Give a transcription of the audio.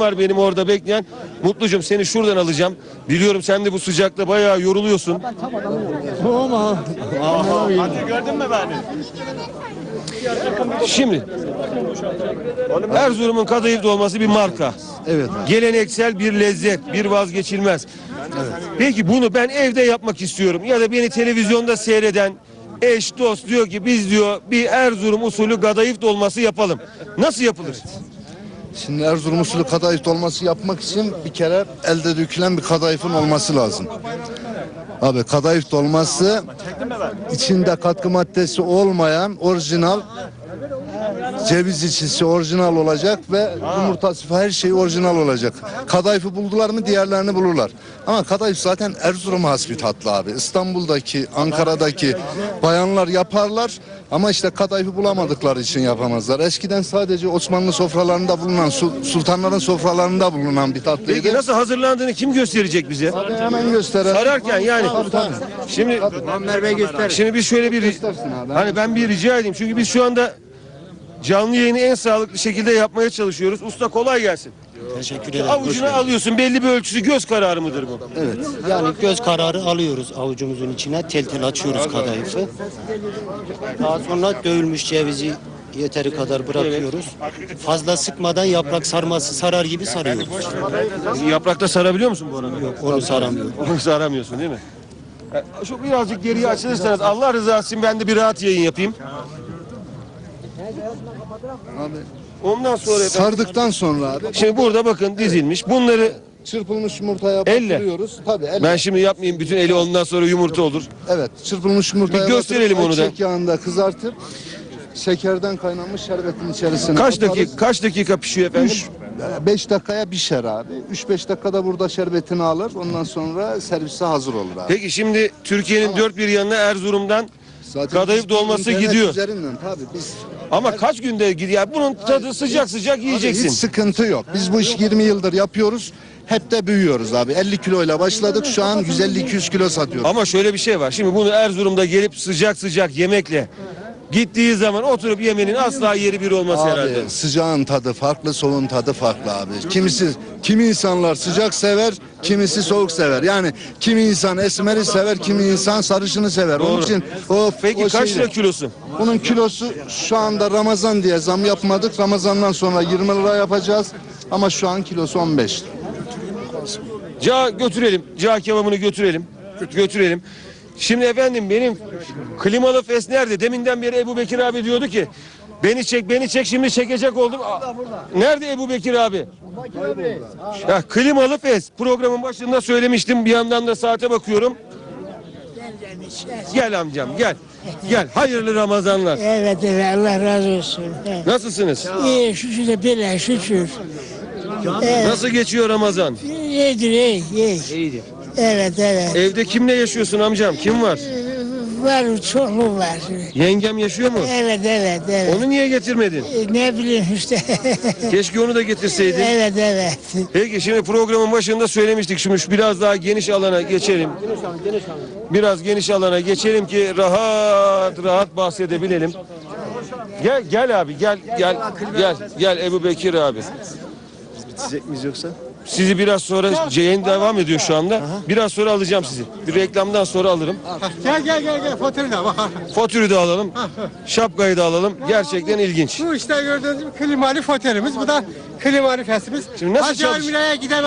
Var benim orada bekleyen. Mutlucum seni şuradan alacağım. Biliyorum sen de bu sıcakta bayağı yoruluyorsun. Hadi gördün mü beni? Şimdi Erzurum'un kadayıf dolması bir marka. Evet. Geleneksel bir lezzet, bir vazgeçilmez. Peki bunu ben evde yapmak istiyorum ya da beni televizyonda seyreden eş dost diyor ki biz diyor bir Erzurum usulü kadayıf dolması yapalım. Nasıl yapılır? Şimdi Erzurum usulü kadayıf dolması yapmak için bir kere elde dökülen bir kadayıfın olması lazım. Abi kadayıf dolması içinde katkı maddesi olmayan orijinal ceviz içisi orijinal olacak ve yumurtası her şey orijinal olacak. Kadayıfı buldular mı diğerlerini bulurlar. Ama kadayıf zaten Erzurum'a has bir tatlı abi. İstanbul'daki, Ankara'daki bayanlar yaparlar ama işte kadayıfı bulamadıkları için yapamazlar. Eskiden sadece Osmanlı sofralarında bulunan, su- sultanların sofralarında bulunan bir tatlıydı. Peki nasıl hazırlandığını kim gösterecek bize? Tabii hemen gösterelim. Sararken yani. Tabii, tabii. Şimdi Muammer Bey göster. Şimdi biz şöyle bir hani ben bir rica edeyim çünkü biz şu anda canlı yayını en sağlıklı şekilde yapmaya çalışıyoruz. Usta kolay gelsin. Teşekkür ederim. Avucuna alıyorsun belli bir ölçüsü göz kararı mıdır bu? Yani göz kararı alıyoruz avucumuzun içine. Tel tel açıyoruz kadayıfı. Daha sonra dövülmüş cevizi yeteri kadar bırakıyoruz. Fazla sıkmadan yaprak sarması sarar gibi sarıyoruz. Yaprakta sarabiliyor musun bu arada? Yok onu saramıyoruz. Onu saramıyorsun değil mi? E, Şu birazcık geriye açılırsanız Allah rızası için ben de bir rahat yayın yapayım. Abi, Ondan sonra sardıktan sonra abi şimdi burada bakın dizilmiş. Bunları çırpılmış yumurtaya Elle. batırıyoruz. Tabii elle. ben şimdi yapmayayım bütün eli ondan sonra yumurta olur. Evet, çırpılmış yumurtaya Bir gösterelim batırıp onu da. ayçiçek yağında kızartıp şekerden kaynanmış şerbetin içerisine Kaç dakika kaç dakika pişiyor efendim? 5 dakikaya pişer abi. 3-5 dakikada burada şerbetini alır. Ondan sonra servise hazır olur abi. Peki şimdi Türkiye'nin dört bir yanına Erzurum'dan Zaten kadayıf biz dolması internet gidiyor. Üzerinden tabii biz ama kaç günde gidiyor? Yani bunun tadı sıcak sıcak yiyeceksin. hiç sıkıntı yok. Biz bu işi 20 yıldır yapıyoruz. Hep de büyüyoruz abi. 50 kiloyla başladık. Şu an 150-200 kilo satıyoruz. Ama şöyle bir şey var. Şimdi bunu Erzurum'da gelip sıcak sıcak yemekle gittiği zaman oturup yemenin asla yeri bir olmaz herhalde. Abi sıcağın tadı farklı, soğuğun tadı farklı abi. Kimisi, kimi insanlar sıcak sever, kimisi soğuk sever. Yani kimi insan esmeri sever, kimi insan sarışını sever. Onun Doğru. için o Peki o kaç lira kilosu? Bunun kilosu şu anda Ramazan diye zam yapmadık. Ramazandan sonra 20 lira yapacağız. Ama şu an kilosu 15 lira. Ca götürelim. Ca kebabını götürelim. Götürelim. Şimdi efendim benim klimalı fes nerede? Deminden beri Ebu Bekir abi diyordu ki beni çek beni çek şimdi çekecek oldum. Nerede Ebu Bekir abi? Ya, klimalı fes programın başında söylemiştim bir yandan da saate bakıyorum. Gel amcam gel. Gel hayırlı Ramazanlar. Evet evet Allah razı olsun. Nasılsınız? İyi şükür de bile şükür. Nasıl geçiyor Ramazan? İyidir iyi iyi. İyidir. Evet evet. Evde kimle yaşıyorsun amcam? Kim var? Var çoklu var. Yengem yaşıyor mu? Evet evet evet. Onu niye getirmedin? E, Ne bileyim işte. Keşke onu da getirseydin. evet evet. Peki şimdi programın başında söylemiştik. Şimdi şu biraz daha geniş alana geçelim. Biraz geniş alana geçelim ki rahat rahat bahsedebilelim. Gel gel abi gel gel gel gel Ebu Bekir abi. Bitecek miyiz yoksa? Sizi biraz sonra yayın devam ediyor şu anda. Biraz sonra alacağım sizi. Bir reklamdan sonra alırım. Gel gel gel gel faturayı da bak. Fatürü de alalım. Şapkayı da alalım. Gerçekten ilginç. Bu işte gördüğünüz gibi klimalı fotelimiz. Bu da klimalı fesimiz. Şimdi nasıl Hacı çalış- Almire'ye giden